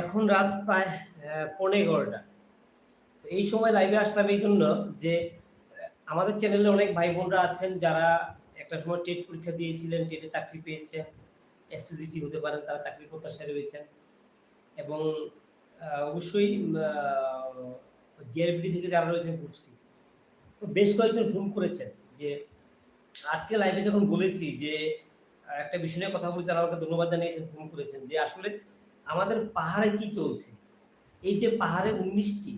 এখন রাত প্রায় পৌনে এগারোটা। তো এই সময় লাইভে আসলাম এই জন্য যে আমাদের চ্যানেলে অনেক ভাই বোনরা আছেন যারা একটা সময় টেট পরীক্ষা দিয়েছিলেন টেটে চাকরি পেয়েছেন এসটিজিটি হতে পারেন, তারা চাকরির প্রত্যাশায় রয়েছেন। এবং অবশ্যই জিআরবিডি থেকে যারা রয়েছেন গ্রুপসি তো বেশ কয়েকজন ফোন করেছেন যে, আজকে লাইভে যখন বলেছি যে একটা বিষয় নিয়ে কথা বলেছি, তারা আমাকে ধন্যবাদ জানিয়েছেন ফোন করেছেন যে, আসলে আমাদের পাহাড়ে কি চলছে? এই যে পাহাড়ে উনিশটি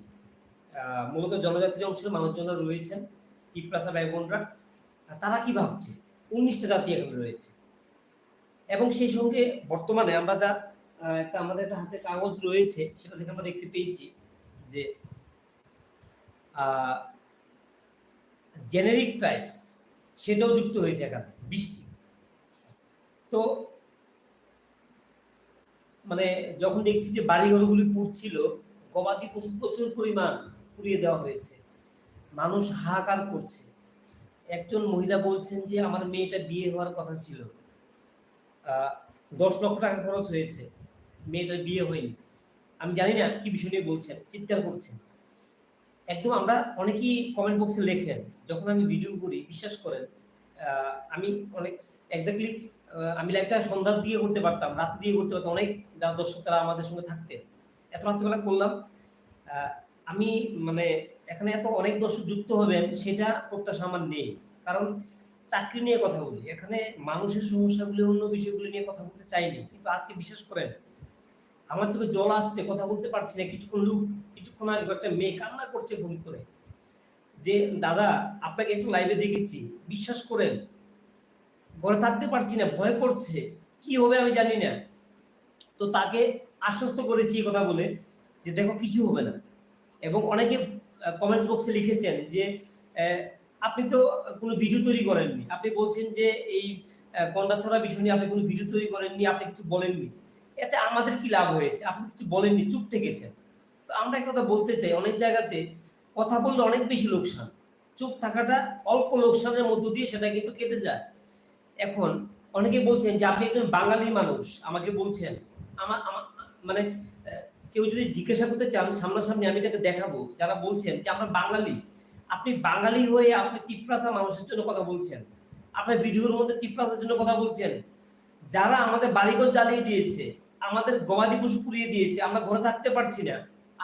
মূলত জনজাতির অংশের মানুষজন রয়েছেন, তিপ্রাসা ভাই তারা কি ভাবছে? উনিশটা জাতি এখানে রয়েছে। এবং সেই সঙ্গে বর্তমানে আমরা যা একটা আমাদের একটা হাতে কাগজ রয়েছে, সেটা থেকে আমরা দেখতে পেয়েছি যে জেনেরিক ট্রাইবস সেটাও যুক্ত হয়েছে এখানে বৃষ্টি তো মানে যখন দেখছি যে বাড়িঘরগুলি পুড়ছিল, গবাদি পশু প্রচুর পরিমাণ পুড়িয়ে দেওয়া হয়েছে। মানুষ হাহাকার করছে। একজন মহিলা বলছেন যে, আমার মেয়েটা বিয়ে হওয়ার কথা ছিল। দশ লক্ষ টাকা খরচ হয়েছে। মেয়েটার বিয়ে হয়নি। আমি জানি না কি বিষয় নিয়ে বলছেন, চিৎকার করছেন। একদম আমরা অনেকেই কমেন্ট বক্সে লেখেন, যখন আমি ভিডিও করি, বিশ্বাস করেন আমি অনেক এক্স্যাক্টলি আমি লাইভটা সন্ধ্যা দিয়ে করতে পারতাম, রাত দিয়ে করতে পারতাম। অনেক যারা দর্শক তারা আমাদের সঙ্গে থাকতেন। এত রাত্রিবেলা করলাম। আমি মানে এখানে এত অনেক দর্শক যুক্ত হবেন, সেটা প্রত্যাশা আমার নেই। কারণ চাকরি নিয়ে কথা বলি। এখানে মানুষের সমস্যাগুলি, অন্য বিষয়গুলি নিয়ে কথা বলতে চাইনি। কিন্তু আজকে বিশ্বাস করেন, আমার চোখে জল আসছে, কথা বলতে পারছি না। কিছুক্ষণ লুক, কিছুক্ষণ আগে একটা মেয়ে কান্না করছে ফোন করে। যে, দাদা, আপনাকে একটু লাইভে দেখেছি। বিশ্বাস করেন ঘরে থাকতে পারছি না, ভয় করছে। কি হবে আমি জানি না। তো তাকে আশ্বস্ত করেছি এই কথা বলে যে দেখো কিছু হবে না। এবং অনেকে কমেন্ট বক্সে লিখেছেন যে আপনি তো কোনো ভিডিও তৈরি করেননি। আপনি বলছেন যে এই গন্ডা ছড়া বিষয় নিয়ে আপনি কোনো ভিডিও তৈরি করেননি, আপনি কিছু বলেননি। এতে আমাদের কি লাভ হয়েছে? আপনি কিছু বলেননি, চুপ থেকেছেন। তো আমরা একটা কথা বলতে চাই, অনেক জায়গাতে কথা বললে অনেক বেশি লোকসান। চুপ থাকাটা অল্প লোকসানের মধ্য দিয়ে সেটা কিন্তু কেটে যায়। এখন অনেকে বলছেন যে আপনি একজন বাঙালি মানুষ, আমাকে বলছেন। আমার মানে কেউ যদি জিজ্ঞাসা করতে চান সামনাসামনি আমি এটাকে দেখাবো, যারা বলছেন যে আমরা বাঙালি, আপনি বাঙালি হয়ে আপনি তিপ্রাসা মানুষের জন্য কথা বলছেন, আপনার ভিডিওর মধ্যে তিপ্রাসার জন্য কথা বলছেন। যারা আমাদের বাড়িঘর জ্বালিয়ে দিয়েছে, আমাদের গবাদি পশু পুড়িয়ে দিয়েছে, আমরা ঘরে থাকতে পারছি না,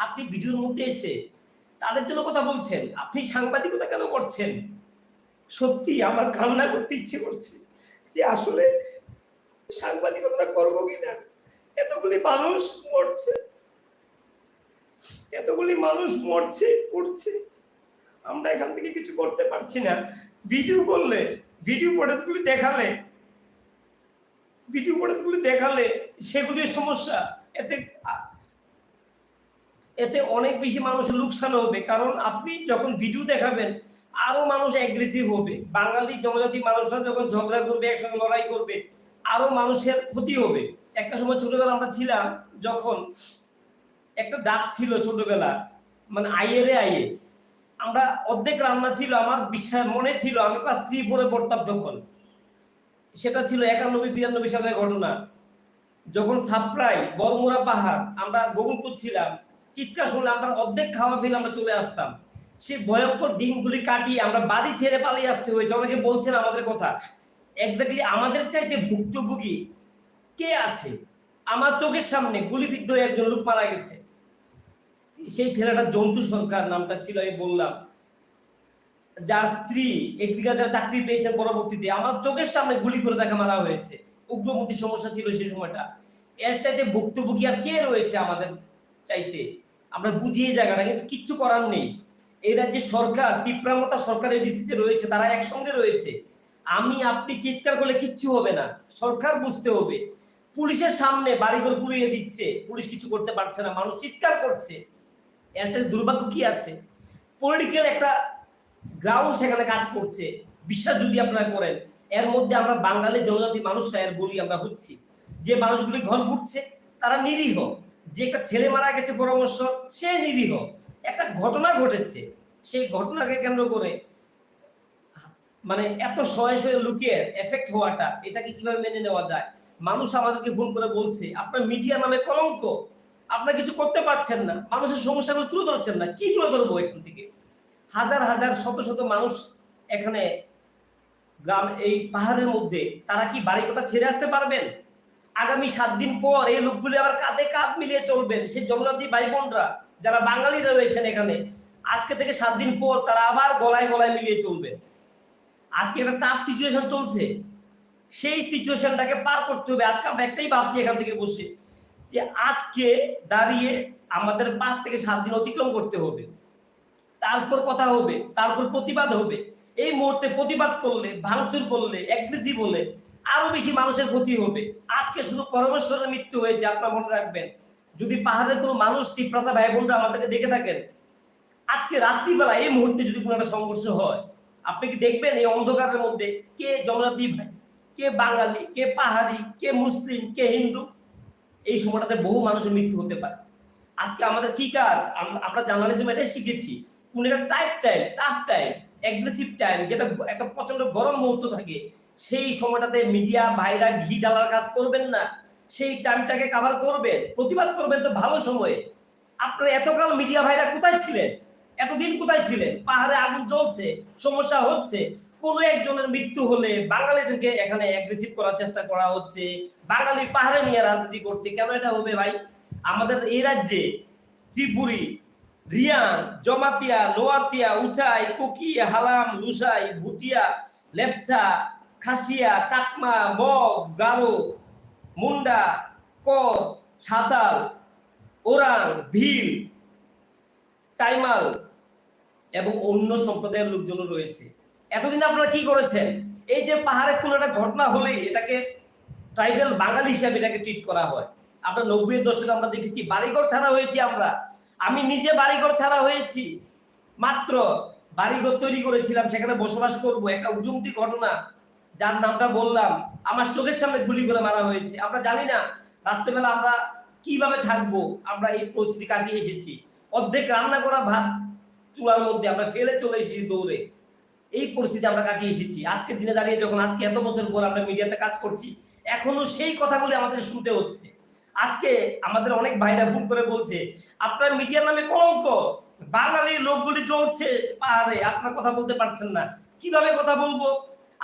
আপনি ভিডিওর মধ্যে এসে তাদের জন্য কথা বলছেন, আপনি সাংবাদিকতা কেন করছেন? সত্যি আমার কান্না করতে ইচ্ছে করছে। যে আসলে সাংবাদিকতা করব কিনা? এতগুলি মানুষ মরছে। এতগুলি মানুষ মরছে উঠছে আমরা এখান থেকে কিছু করতে পারছি না। ভিডিও করলে, ভিডিও ফুটেজগুলি দেখালে, ভিডিও ফুটেজগুলি দেখালে সেগুলির সমস্যা। এতে এতে অনেক বেশি মানুষের লোকসান হবে। কারণ আপনি যখন ভিডিও দেখাবেন আরও মানুষ অ্যাগ্রেসিভ হবে। বাঙালি জনজাতি মানুষরা যখন ঝগড়া করবে, একসঙ্গে লড়াই করবে, আরও মানুষের ক্ষতি হবে। একটা সময় ছোটবেলা আমরা ছিলাম, যখন একটা ডাক ছিল ছোটবেলা মানে আইয়ে রে আইয়ে। আমরা অর্ধেক রান্না ছিল, আমার বিশ্বাস, মনে ছিল, আমি ক্লাস থ্রি ফোরে পড়তাম তখন। সেটা ছিল একানব্বই বিরানব্বই সালের ঘটনা। যখন সাপ্রাই বড়মুড়া পাহাড়, আমরা গোকুলপুর ছিলাম, চিৎকার শুনলে আমরা অর্ধেক খাওয়া ফেলে আমরা চলে আসতাম। সেই ভয়ঙ্কর দিনগুলি কাটিয়ে আমরা বাড়ি ছেড়ে পালিয়ে আসতে হয়েছে। অনেকে বলছেন আমাদের কথা। এক্স্যাক্টলি আমাদের চাইতে ভুক্তভোগী কে আছে? আমার চোখের সামনে গুলিবিদ্ধ একজন লোক মারা গেছে। সেই ছেলেটা জন্টু সরকার নামটা ছিল, আমি বললাম। যার স্ত্রী এগ্রিকালচার চাকরি পেয়েছেন পরবর্তীতে, আমার চোখের সামনে গুলি করে তাকে মারা হয়েছে। উগ্রমতি সমস্যা ছিল সেই সময়টা। এর চাইতে ভুক্তভোগী আর কে রয়েছে আমাদের চাইতে? আমরা বুঝিয়ে জায়গাটা, কিন্তু কিচ্ছু করার নেই। এই রাজ্যে সরকার তিপ্রামতা সরকারের ডিসিতে রয়েছে, তারা একসঙ্গে রয়েছে। আমি, আপনি চিৎকার করলে কিচ্ছু হবে না। সরকার বুঝতে হবে। পুলিশের সামনে বাড়িঘর পুড়িয়ে দিচ্ছে। পুলিশ কিছু করতে পারছে না। মানুষ চিৎকার করছে। এর চাইতে দুর্ভাগ্য কি আছে? পলিটিক্যাল একটা গ্রাউন্ড সেখানে কাজ করছে। বিশ্বাস যদি আপনারা করেন, এর মধ্যে আমরা বাঙালি জনজাতি মানুষরা এর বলি আমরা হচ্ছি যে মানুষগুলি ঘর ঘুরছে তারা নিরীহ। যে একটা ছেলে মারা গেছে পরামর্শ, সে নিরীহ। একটা ঘটনা ঘটেছে। সেই ঘটনাকে কেন্দ্র করে মানে এত শয়ে শয়ে লুকিয়ে এফেক্ট হওয়াটা, এটাকে কীভাবে মেনে নেওয়া যায়? মানুষ আমাদেরকে ফোন করে বলছে, আপনার মিডিয়া নামে কলঙ্ক। আপনারা কিছু করতে পারছেন না। মানুষের সমস্যাগুলো তুলে ধরছেন না। কি তুলে ধরবো এখান থেকে? হাজার হাজার, শত শত মানুষ এখানে গ্রাম, এই পাহাড়ের মধ্যে, তারা কি বাড়ি কথা ছেড়ে আসতে পারবেন? আগামী সাত দিন পর এই লোকগুলি আবার কাঁধে কাঁধ মিলিয়ে চলবেন। সেই জগন্নাথী ভাই বোনরা যারা বাঙালিরা রয়েছেন এখানে, আজকে থেকে সাত দিন পর তারা আবার গলায় গলায় মিলিয়ে চলবে। আজকে একটা টাফ সিচুয়েশন চলছে। সেই সিচুয়েশনটাকে পার করতে হবে। আজকে আমরা একটাই ভাবছি এখান থেকে বসে যে আজকে দাঁড়িয়ে আমাদের পাঁচ থেকে সাত দিন অতিক্রম করতে হবে। তারপর কথা হবে, তারপর প্রতিবাদ হবে। এই মুহূর্তে প্রতিবাদ করলে, ভাঙচুর করলে অ্যাগ্রেসিভ হলে আরও বেশি মানুষের ক্ষতি হবে। আজকে শুধু পরমেশ্বরের মৃত্যু হয়েছে, আপনার মনে রাখবেন। যদি পাহাড়ের কোনো মানুষ টিপ্রাসা ভাই বোনরা আমাদেরকে দেখে থাকেন? আজকে রাত্রিবেলা এই মুহূর্তে যদি কোনো একটা সংঘর্ষ হয়, আপনি কি দেখবেন এই অন্ধকারের মধ্যে কে জনজাতি ভাই, কে বাঙালি, কে পাহাড়ি, কে মুসলিম, কে হিন্দু? এই সময়টাতে বহু মানুষের মৃত্যু হতে পারে। আজকে আমাদের কি কাজ? আম- আমরা জার্নালিজম এটাই শিখেছি। কোন একটা tight time, tough time aggressive time, যেটা একটা প্রচণ্ড গরম মুহূর্ত থাকে, সেই সময়টাতে মিডিয়া ভাইরা ঘি ডালার কাজ করবেন না। সেই টাইমটাকে কাভার করবেন, প্রতিবাদ করবেন তো ভালো সময়ে। আপনারা এতকাল মিডিয়া ভাইরা কোথায় ছিলেন? এতদিন কোথায় ছিলেন? পাহাড়ে আগুন জ্বলছে, সমস্যা হচ্ছে। কোন একজনের মৃত্যু হলে বাঙালিদেরকে এখানে অ্যাগ্রেসিভ করার চেষ্টা করা হচ্ছে। বাঙালি পাহাড়ে নিয়ে রাজনীতি করছে, কেন এটা হবে ভাই? আমাদের এই রাজ্যে ত্রিপুরি, রিয়াং, জমাতিয়া, লোয়াতিয়া, উচাই কুকি হালাম, লুসাই, ভুটিয়া, লেপচা, খাসিয়া, চাকমা বগ গারো মুন্ডা কর সাঁতাল, ওরাং, ভিল, চাইমাল এবং অন্য সম্প্রদায়ের লোকজনও রয়েছে। এতদিন আপনারা কি করেছেন? এই যে পাহাড়ে কোনো একটা ঘটনা হলেই এটাকে ট্রাইবেল বাঙালি হিসাবে এটাকে ট্রিট করা হয়। আমরা নব্বই দশকে আমরা দেখেছি, বাড়িঘর ছাড়া হয়েছি আমরা। আমি নিজে বাড়িঘর ছাড়া হয়েছি। মাত্র বাড়িঘর তৈরি করেছিলাম, সেখানে বসবাস করব। একটা উজুমতি ঘটনা। যার নামটা বললাম, আমার চোখের সামনে গুলি করে মারা হয়েছে। আমরা জানি না রাত্রেবেলা আমরা কীভাবে থাকব, আমরা এই পরিস্থিতি কাটিয়ে এসেছি। অর্ধেক রান্না করা ভাত চুলার মধ্যে আমরা ফেলে চলে এসেছি দৌড়ে। এই পরিস্থিতি আমরা কাটিয়ে এসেছি। আজকের দিনে দাঁড়িয়ে যখন, আজকে এত বছর পর আমরা মিডিয়াতে কাজ করছি, এখনও সেই কথাগুলি আমাদের শুনতে হচ্ছে। আজকে আমাদের অনেক ভাইরা ফোন করে বলছে, আপনার মিডিয়ার নামে কলঙ্ক। বাঙালির লোকগুলি চলছে পাহাড়ে। আপনার কথা বলতে পারছেন না। কীভাবে কথা বলব?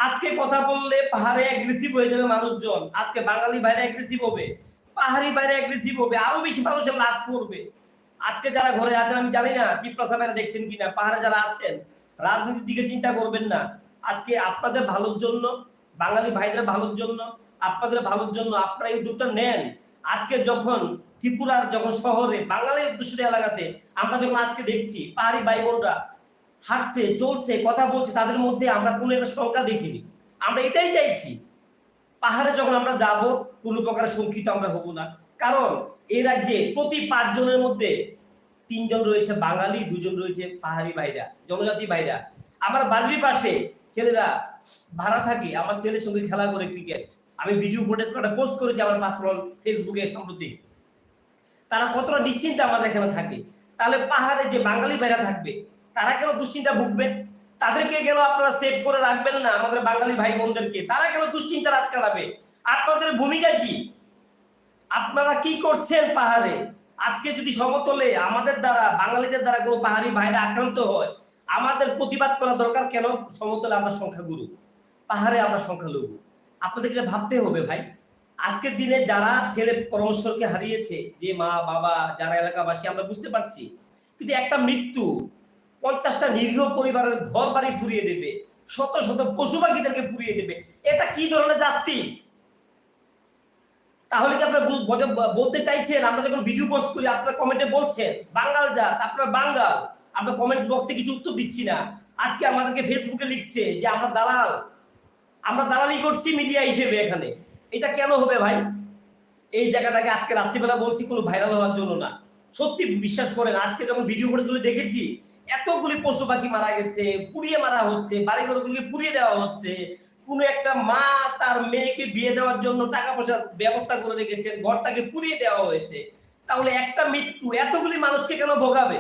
আজকে কথা বললে পাহাড়ে অ্যাগ্রেসিভ হয়ে যাবে মানুষজন। আজকে বাঙালি বাইরে অ্যাগ্রেসিভ হবে। পাহাড়ি বাইরে অ্যাগ্রেসিভ হবে। আরও বেশি মানুষের লাশ পড়বে। আজকে যারা ঘরে আছেন, আমি জানি না টিপ্রাসা ভাইরা দেখছেন কিনা, পাহাড়ে যারা আছেন, রাজনীতির দিকে চিন্তা করবেন না। আজকে আপনাদের ভালোর জন্য, বাঙালি ভাইদের ভালোর জন্য, আপনাদের ভালোর জন্য আপনারা উদ্যোগটা নেন। আজকে যখন ত্রিপুরার যখন শহরে বাঙালি অধ্যুষিত এলাকাতে আমরা যখন আজকে দেখছি, পাহাড়ি ভাই বোনরা হাঁটছে, চলছে, কথা বলছে, তাদের মধ্যে আমরা কোনো একটা সংখ্যা দেখিনি। আমরা এটাই চাইছি, পাহাড়ে যখন আমরা যাব, কোনো প্রকার শঙ্কিত আমরা হব না। কারণ এই রাজ্যে প্রতি পাঁচজনের মধ্যে তিনজন রয়েছে বাঙালি, দুজন রয়েছে পাহাড়ি বাইরা জনজাতি বাইরা আমার বাড়ির পাশে ছেলেরা ভাড়া থাকে, আমার ছেলের সঙ্গে খেলা করে ক্রিকেট আমি ভিডিও ফুটেজ কটা পোস্ট করেছি আমার পাসপোর্ট ফেসবুকে সম্প্রতি। তারা কতটা নিশ্চিন্তে আমাদের এখানে থাকে। তাহলে পাহাড়ে যে বাঙালি ভাইরা থাকবে তারা কেন দুশ্চিন্তা ভুগবে? তাদেরকে কেন আপনারা সেভ করে রাখবেন না আমাদের বাঙালি ভাই বোনদেরকে তারা কেন দুশ্চিন্তা রাত কাটাবে? আপনাদের ভূমিকা কি? আপনারা কি করছেন পাহাড়ে? আজকে যদি সমতলে আমাদের দ্বারা, বাঙালিদের দ্বারা কোনো পাহাড়ি ভাইরা আক্রান্ত হয়, আমাদের প্রতিবাদ করা দরকার কেন? সমতলে আমরা সংখ্যাগুরু। পাহাড়ে আমরা সংখ্যালঘু। আপনাদের এটা ভাবতে হবে ভাই। আজকের দিনে যারা ছেলে পরমেশ্বরকে হারিয়েছে, যে মা, বাবা, যারা এলাকাবাসী, আমরা বুঝতে পারছি। কিন্তু একটা মৃত্যু পঞ্চাশটা নিরীহ পরিবারের ঘর বাড়ি পুড়িয়ে দেবে, শত শত পশু পাখিদেরকে পুড়িয়ে দেবে। এটা কি ধরনের জাস্টিস তাহলে কি আপনারা বল- বল- বলতে চাইছেন? আমরা যখন ভিডিও পোস্ট করি, আপনারা কমেন্টে বলছেন, বাঙ্গাল জাত, আপনার বাঙ্গাল। আমরা কমেন্ট বক্সে কিছু উত্তর দিচ্ছি না। আজকে আমাদেরকে ফেসবুকে লিখছে যে, আমরা দালাল। আমরা দালালি করছি মিডিয়া হিসেবে এখানে। এটা কেন হবে ভাই? এই জায়গাটাকে আজকে রাত্রিবেলা বলছি, কোনো ভাইরাল হওয়ার জন্য না। সত্যি বিশ্বাস করেন, আজকে যখন ভিডিও ফুটেজগুলো দেখেছি এতগুলি পশু পাখি মারা গেছে, পুড়িয়ে মারা হচ্ছে, বাড়িঘরগুলিকে পুড়িয়ে দেওয়া হচ্ছে। কোনো একটা মা তার মেয়েকে বিয়ে দেওয়ার জন্য টাকা পয়সার ব্যবস্থা করে রেখেছেন ঘরটাকে পুড়িয়ে দেওয়া হয়েছে। তাহলে একটা মৃত্যু এতগুলি মানুষকে কেন ভোগাবে?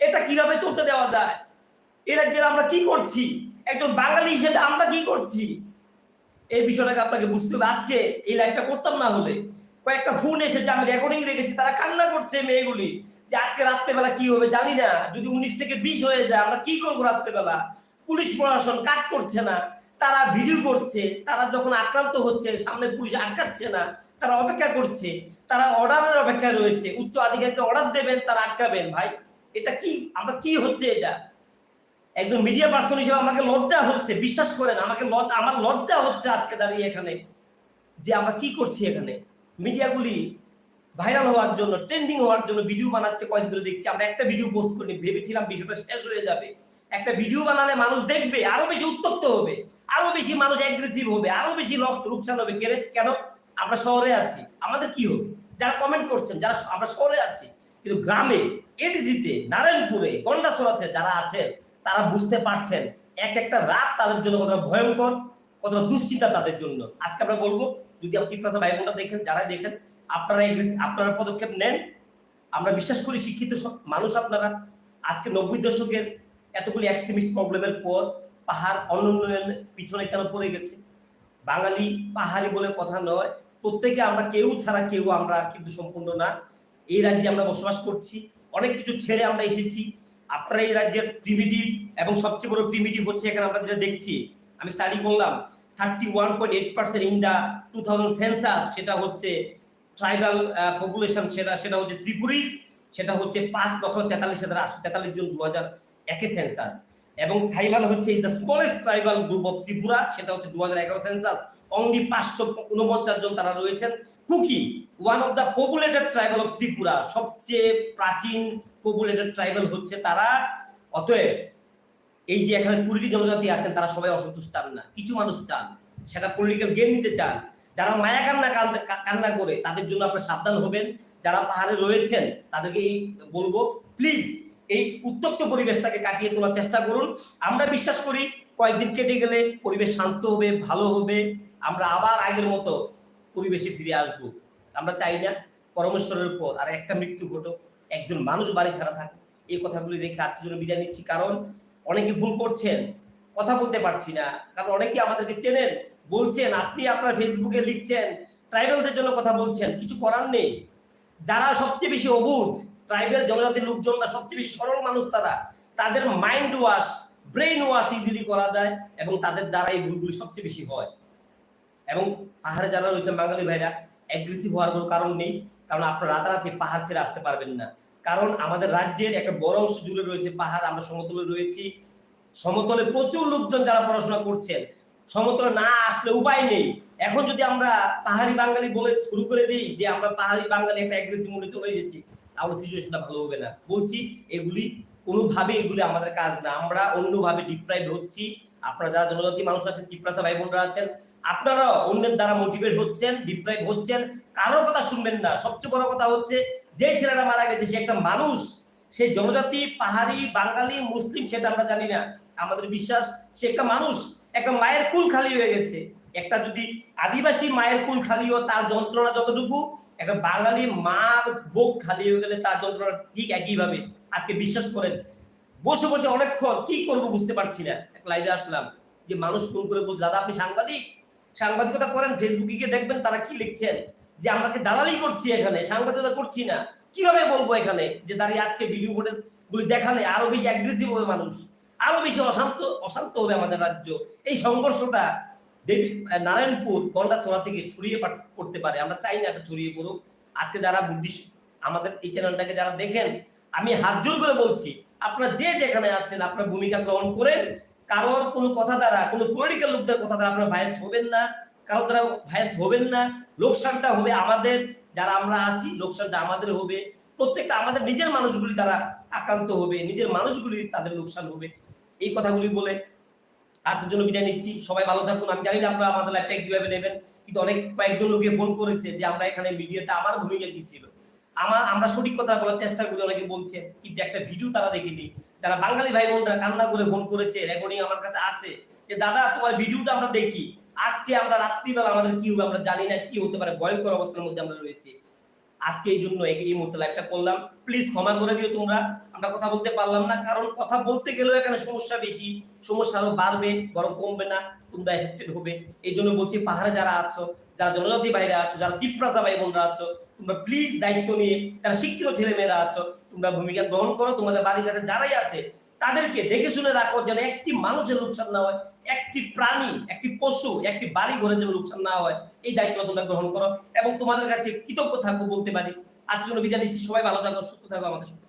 এটা কীভাবে চলতে দেওয়া যায়? এ রাজ্যের আমরা কি করছি? একজন বাঙালি হিসেবে আমরা কি করছি? এই বিষয়টাকে আপনাকে বুঝতে হবে। আজকে এই লাইভটা করতাম না হলে। কয়েকটা ফোন এসেছে, আমি রেকর্ডিং রেখেছি, তারা কান্না করছে মেয়েগুলি। যে আজকে রাত্রেবেলা কি হবে জানি না। যদি উনিশ থেকে বিশ হয়ে যায়, আমরা কি করব রাত্রেবেলা? পুলিশ প্রশাসন কাজ করছে না। তারা ভিডিও করছে, তারা যখন আক্রান্ত হচ্ছে, সামনে পুলিশ আটকাচ্ছে না, তারা অপেক্ষা করছে, তারা অর্ডারের অপেক্ষায় রয়েছে। উচ্চ আধিকারিককে অর্ডার দেবেন, তারা আটকাবেন। ভাই, এটা কি? আমরা কি হচ্ছে এটা? একজন মিডিয়া পার্সন হিসেবে আমাকে লজ্জা হচ্ছে, বিশ্বাস করেন, আমাকে আমার লজ্জা হচ্ছে আজকে দাঁড়িয়ে এখানে, যে আমরা কি করছি এখানে? মিডিয়াগুলি ভাইরাল হওয়ার জন্য ট্রেন্ডিং হওয়ার জন্য ভিডিও বানাচ্ছে কয়েকদিন ধরে দেখছি। আমরা একটা ভিডিও পোস্ট করি ভেবেছিলাম বিষয়টা শেষ হয়ে যাবে। একটা ভিডিও বানালে মানুষ দেখবে, আরও বেশি উত্তপ্ত হবে, আরও বেশি মানুষ অ্যাগ্রেসিভ হবে, আরও বেশি রক্ত রূপসান হবে। কেন? কেন? আমরা শহরে আছি, আমাদের কি হবে? যারা কমেন্ট করছেন, যারা আমরা শহরে আছি, কিন্তু গ্রামে এডিসিতে নারায়ণপুরে গন্ডাসরাতে যারা আছেন, তারা বুঝতে পারছেন, এক একটা রাত তাদের জন্য কতটা ভয়ঙ্কর, কতটা দুশ্চিন্তা তাদের জন্য। আজকে আমরা বলব, যদি আপনি ভাই বোনরা দেখেন যারা দেখেন আপনারা আপনারা পদক্ষেপ নেন। আমরা বিশ্বাস করি শিক্ষিত মানুষ আপনারা। আজকে নব্বই দশকের এতগুলি এক্সট্রিমিস্ট প্রবলেমের পর পাহাড় অনুন্নয়ন পিছনে কেন পড়ে গেছে? বাঙালি পাহাড়ি বলে কথা নয়। প্রত্যেকে আমরা কেউ ছাড়া কেউ আমরা কিন্তু সম্পূর্ণ না। এই রাজ্যে আমরা বসবাস করছি। অনেক কিছু ছেড়ে আমরা এসেছি। আপনারা এই রাজ্যের প্রিমিটিভ এবং সবচেয়ে বড় প্রিমিটিভ হচ্ছে এখানে আমরা যেটা দেখছি। আমি স্টাডি করলাম। Thirty one point eight percent in the two thousand census সেটা হচ্ছে ট্রাইবাল পপুলেশন সেটা সেটা হচ্ছে ত্রিপুরিজ সেটা হচ্ছে পাঁচ লক্ষ তেতাল্লিশ হাজার আটশো তেতাল্লিশ জন দু হাজার একে সেন্সাস এবং ট্রাইবাল হচ্ছে is the smallest tribal group of Tripura, সেটা হচ্ছে দু হাজার এগারো সেন্সাস অনলি পাঁচশো উনপঞ্চাশ জন তারা রয়েছেন। Kuki one of the populated tribal of Tripura, সবচেয়ে প্রাচীন পপুলেটেড ট্রাইবাল হচ্ছে তারা। অতএব, এই যে এখানে কুড়িটি জনজাতি আছেন, তারা সবাই অসন্তুষ্ট চান না। কিছু মানুষ চান, সেটা পলিটিক্যাল গেম নিতে চান। যারা মায়া কান্না কান- কান্না করে, তাদের জন্য আপনারা সাবধান হবেন। যারা পাহাড়ে রয়েছেন, তাদেরকে এই বলব প্লিজ এই উত্তপ্ত পরিবেশটাকে কাটিয়ে তোলার চেষ্টা করুন। আমরা বিশ্বাস করি, কয়েকদিন কেটে গেলে পরিবেশ শান্ত হবে, ভালো হবে। আমরা আবার আগের মতো পরিবেশে ফিরে আসব। আমরা চাই না পরমেশ্বরের পর আর একটা মৃত্যু ঘটুক। একজন মানুষ বাড়ি ছাড়া থাকে। এই কথাগুলি রেখে আজকের জন্য বিদায় নিচ্ছি। কারণ অনেকে ভুল করছেন, কথা বলতে পারছি না। কারণ অনেকে আমাদেরকে চেনেন বলছেন, আপনি আপনার ফেসবুকে লিখছেন, ট্রাইবেলদের জন্য কথা বলছেন, কিছু করার নেই। যারা সবচেয়ে বেশি অবুঝ ট্রাইবেল জনজাতির লোকজনরা সবচেয়ে বেশি সরল মানুষ তারা, তাদের mind wash brain wash easily করা যায় এবং তাদের দ্বারা এই ভুলগুলি সবচেয়ে বেশি হয়। এবং পাহাড়ে যারা রয়েছেন বাঙালি ভাইরা অ্যাগ্রেসিভ হওয়ার কোনো কারণ নেই, কারণ আপনারা রাতারাতি পাহাড় ছেড়ে আসতে পারবেন না। কারণ আমাদের রাজ্যের একটা বড় অংশ জুড়ে রয়েছে পাহাড়, আমরা সমতলে রয়েছি। সমতলে প্রচুর লোকজন যারা পড়াশোনা করছেন সমতলে না আসলে উপায় নেই। এখন যদি আমরা পাহাড়ি বাঙালি বলে শুরু করে দিই যে আমরা পাহাড়ি বাঙালি একটা অ্যাগ্রেসিভ মনে চলে এসেছি, তাহলে সিচুয়েশনটা ভালো হবে না। বলছি, এগুলি কোনোভাবে এগুলি আমাদের কাজ না। আমরা অন্যভাবে ডিপ্রাইভ হচ্ছি। আপনারা যারা জনজাতি মানুষ আছেন, তিপ্রাসা ভাই বোনরা আছেন আপনারা অন্যের দ্বারা মোটিভেট হচ্ছেন ডিপ্রাইভ হচ্ছেন। কারোর কথা শুনবেন না। সবচেয়ে বড় কথা হচ্ছে, যে ছেলেটা মারা গেছে, সে একটা মানুষ। সে জনজাতি, পাহাড়ি, বাঙালি, মুসলিম, সেটা আমরা জানি না। আমাদের বিশ্বাস, সে একটা মানুষ। একটা মায়ের কুল খালি হয়ে গেছে। একটা যদি আদিবাসী মায়ের কুল খালি হয় তার যন্ত্রণা যতটুকু, একটা বাঙালি মার বুক খালি হয়ে গেলে তার যন্ত্রণা ঠিক একইভাবে। আজকে বিশ্বাস করেন, বসে বসে অনেকক্ষণ কি করব বুঝতে পারছি না। এক লাইভে আসলাম, যে মানুষ ফোন করে বলছে, দাদা, আপনি সাংবাদিক? সাংবাদিকতা করেন ফেসবুকে গিয়ে দেখবেন তারা কি লিখছেন? যে আমাকে দালালি করছি এখানে? সাংবাদিকতা করছি না। কীভাবে বলব এখানে? যে দাঁড়িয়ে আজকে ভিডিও ফুটেজ গুলি দেখালে আরও বেশি অ্যাগ্রেসিভ হবে মানুষ। আরও বেশি অশান্ত অশান্ত হবে আমাদের রাজ্য। এই সংঘর্ষটা দেবী নারায়ণপুর গন্ডাছড়া থেকে ছড়িয়ে পড়তে পারে। আমরা চাই না এটা ছড়িয়ে পড়ুক। আজকে যারা বুদ্ধি আমাদের এই চ্যানেলটাকে যারা দেখেন, আমি হাত জোর করে বলছি, আপনারা যে যেখানে আছেন, আপনার ভূমিকা গ্রহণ করেন। কারোর কোনো কথা দ্বারা, কোনো পলিটিক্যাল লোকদের কথা দ্বারা আপনারা ভাইস্ট হবেন না। কারোর দ্বারা ভাইস্ট হবেন না। লোকসানটা হবে আমাদের, যারা আমরা আছি, লোকসানটা আমাদের হবে। প্রত্যেকটা আমাদের নিজের মানুষগুলি দ্বারা আক্রান্ত হবে, নিজের মানুষগুলি তাদের লোকসান হবে। এই কথাগুলি বলে আজকের জন্য বিদায় নিচ্ছি। সবাই ভালো থাকুন। আমি জানি না আপনারা আমাদের লাইফটা কীভাবে নেবেন, কিন্তু অনেক কয়েকজন লোকে ফোন করেছে যে আমরা এখানে মিডিয়াতে আমার ভূমিকা কি ছিল। আমার, আমরা সঠিক কথা বলার চেষ্টা করি, অনেকে বলছে, কিন্তু একটা ভিডিও তারা দেখেনি। যারা বাঙালি ভাই বোনরা কান্না করে ফোন করেছে রেকর্ডিং আমার কাছে আছে, যে, দাদা, তোমার ভিডিওটা আমরা দেখি। আজকে আমরা রাত্রিবেলা আমাদের কি হবে আমরা জানি না, কি হতে পারে? ভয়ঙ্কর অবস্থার মধ্যে আমরা রয়েছি। আজকে এই জন্য এই মুহূর্তে লাইভটা করলাম। প্লিজ ক্ষমা করে দিও তোমরা। আমরা কথা বলতে পারলাম না, কারণ কথা বলতে গেলেও এখানে সমস্যা বেশি, সমস্যা আরও বাড়বে, বরং কমবে না, তোমরা এফেক্টেড হবে। এই জন্য বলছি, পাহাড়ে যারা আছো, যারা জনজাতি বাইরে আছো, যারা তিপ্রাসা ভাই বোনরা আছো, তোমরা প্লিজ দায়িত্ব নিয়ে, যারা শিক্ষিত ছেলে মেয়েরা আছো, তোমরা ভূমিকা গ্রহণ করো। তোমাদের বাড়ির কাছে যারাই আছে, তাদেরকে দেখে শুনে রাখো যেন একটি মানুষের লোকসান না হয়, একটি প্রাণী, একটি পশু, একটি বাড়ি ঘরে যেন লোকসান না হয়। এই দায়িত্ব তোমরা গ্রহণ করো এবং তোমাদের কাছে কৃতজ্ঞ থাকব বলতে পারি। আজকের জন্য বিদায় নিচ্ছি। সবাই ভালো থাকো, সুস্থ থাকো আমাদের